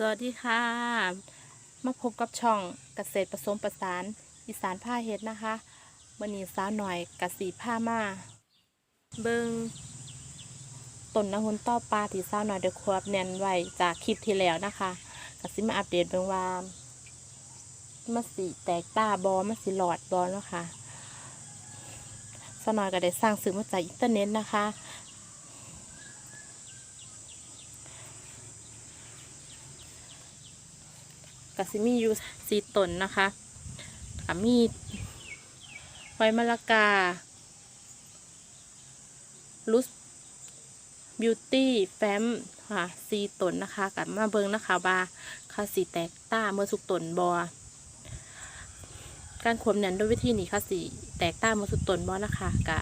สวัสดีค่ะ มาพบกับช่องเกษตรผสมประสานอีสานผ้าเฮ็ดนะคะวันนี้สาวหน่อยกสีผ้ามาเบิงต้นนหุนต้อปลาที่สาวหน่อยได้ควบแน่นไว้จากคลิปที่แล้วนะคะกสิมาอัปเดตเบิงว่ามันสีแตกตาบอมันสีหลอดบอเนาะค่ะสาวหน่อยก็ได้สร้างสื่อมาจากอินเทอร์เน็ตนะคะ กสิมีอยู่สีตนนะคะกมีไวมะละกาลุสบิวตี้แฟมค่ะสีตนนะคะกับมาเบิงนะคะว่าค่าสีแตกต้าเมื่อสุกตนบอการขวมเนียนด้วยวิธีนี้ค่ะสีแตกต้าเมื่อสุกตนบอนะคะกะ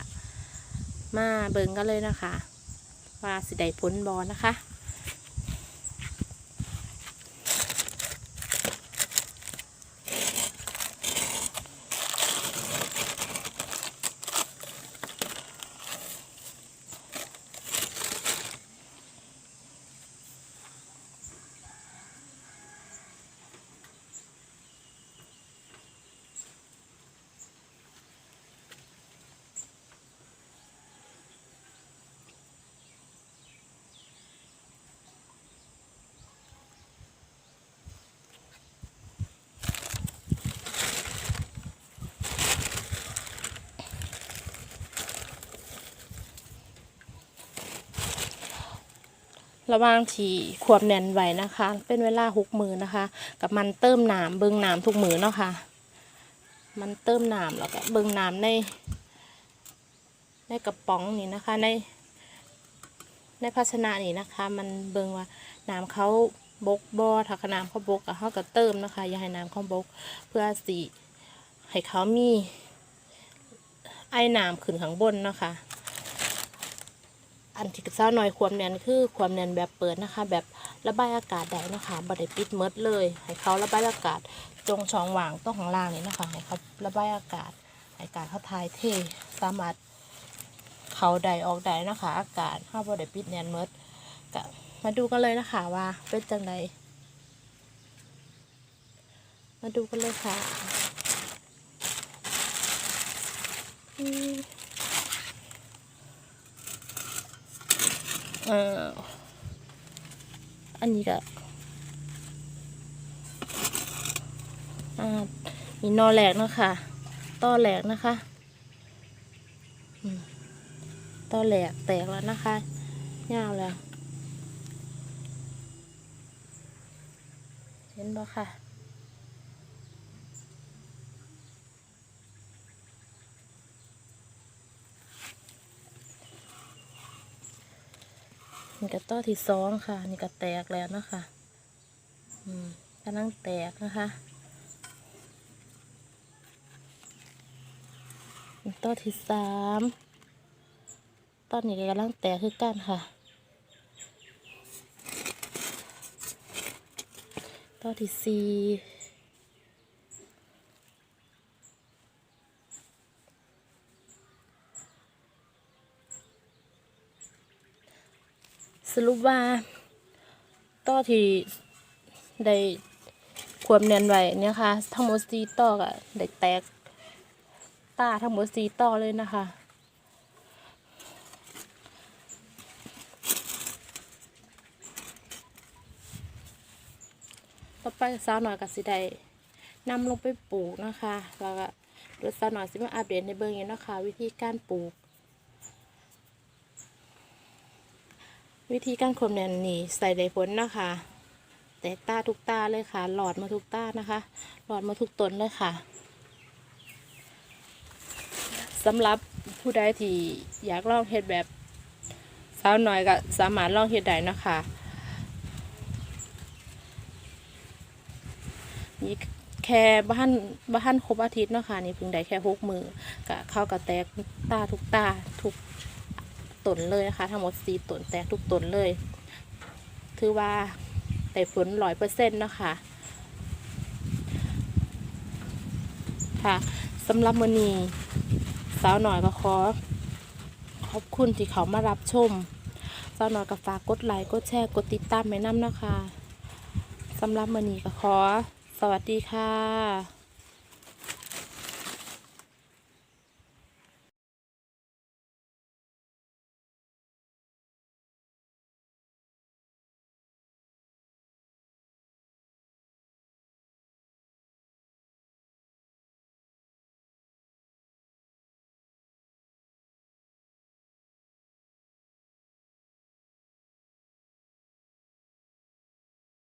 มาเบิงกันเลยนะคะ ว่าสีใดพ้นบอนะคะ ระว่างที่ควบแน่นไหวนะคะ เป็นเวลาหกมือนะคะ กับมันเติมน้ำเบิงน้ำทุกมือเนาะค่ะ มันเติมน้ำแล้วก็เบิงน้ำใน ในกระป๋องนี่นะคะ ใน ในภาชนะนี่นะคะ มันเบิงว่าน้ำเขาบกบอถ้าน้ำเขาบกเขาก็เติมนะคะ อย่าให้น้ำเขาบก เพื่อสีให้เขามีไอ้น้ำขึ้นข้างบนเนาะคะ อันที่เศร้าหน่อยความแน่นคือความแน่นแบบเปิดนะคะ แบบระบายอากาศได้นะคะบ่ได้ปิดเมดเลย ให้เขาระบายอากาศจงช่องว่างต้องของล่างนี่นะคะให้เขาระบายอากาศอากาศเขาทายเทสามารถเขาได้ออกได้นะคะ อากาศถ้าบ่ได้ปิดแน่นเมดก็มาดูกันเลยนะคะว่าเป็นจังไดมาดูกันเลยค่ะ เอ่ออันนี้ก็อ่ามีนอแหลกนะคะต้อแหลกนะคะต้อแหลกแตกแล้วนะคะยาวแล้วเห็นบ่ค่ะ นี่ก็ต้อที่สองค่ะ นี่ก็แตกแล้วนะคะอืมกำลังแตกนะคะต้อที่สามต้นนี้ก็กำลังแตกคือกันค่ะต้อที่สี่ สรุปว่าต้อที่ได้ความแน่นไว้เนี่ยค่ะ ทั้งหมดสี่ต้อก็ได้แตกตาทั้งหมดสี่ต้อเลยนะคะต่อไปสาวหน่อยกับสิได้นำลงไปปลูกนะคะ แล้วก็เดี๋ยวสาวหน่อยสิมาอัปเดตในเบื้องนี้นะคะ วิธีการปลูก วิธีการความแน่นนี่ใส่ได้ผลนะคะ แตกตาทุกตาเลยค่ะ หลอดมาทุกตานะคะ หลอดมาทุกต้นเลยค่ะสำหรับผู้ใดที่อยากลองเฮ็ดแบบสาวน้อยก็สามารถลองเฮ็ดได้นะคะนี่แค่บ้านบ้านครบอาทิตย์เนาะค่ะนี่เพิ่งได้แค่หกมือกะเข้ากับแตกตาทุกตาทุก ตนเลยนะคะ ทั้งหมดสี่ตนแตกทุกตนเลย ถือว่าได้ผลร้อยเปอร์เซ็นต์นาะคะค่ะสำหรับมือนีสาวหน่อยก็ขอขอบคุณที่เขามารับชมสาวหน่อยก็ฝากกดไลค์กดแชร์กดติดตามแม่น้ำนะคะสำหรับมือนีก็ขอ สวัสดีค่ะ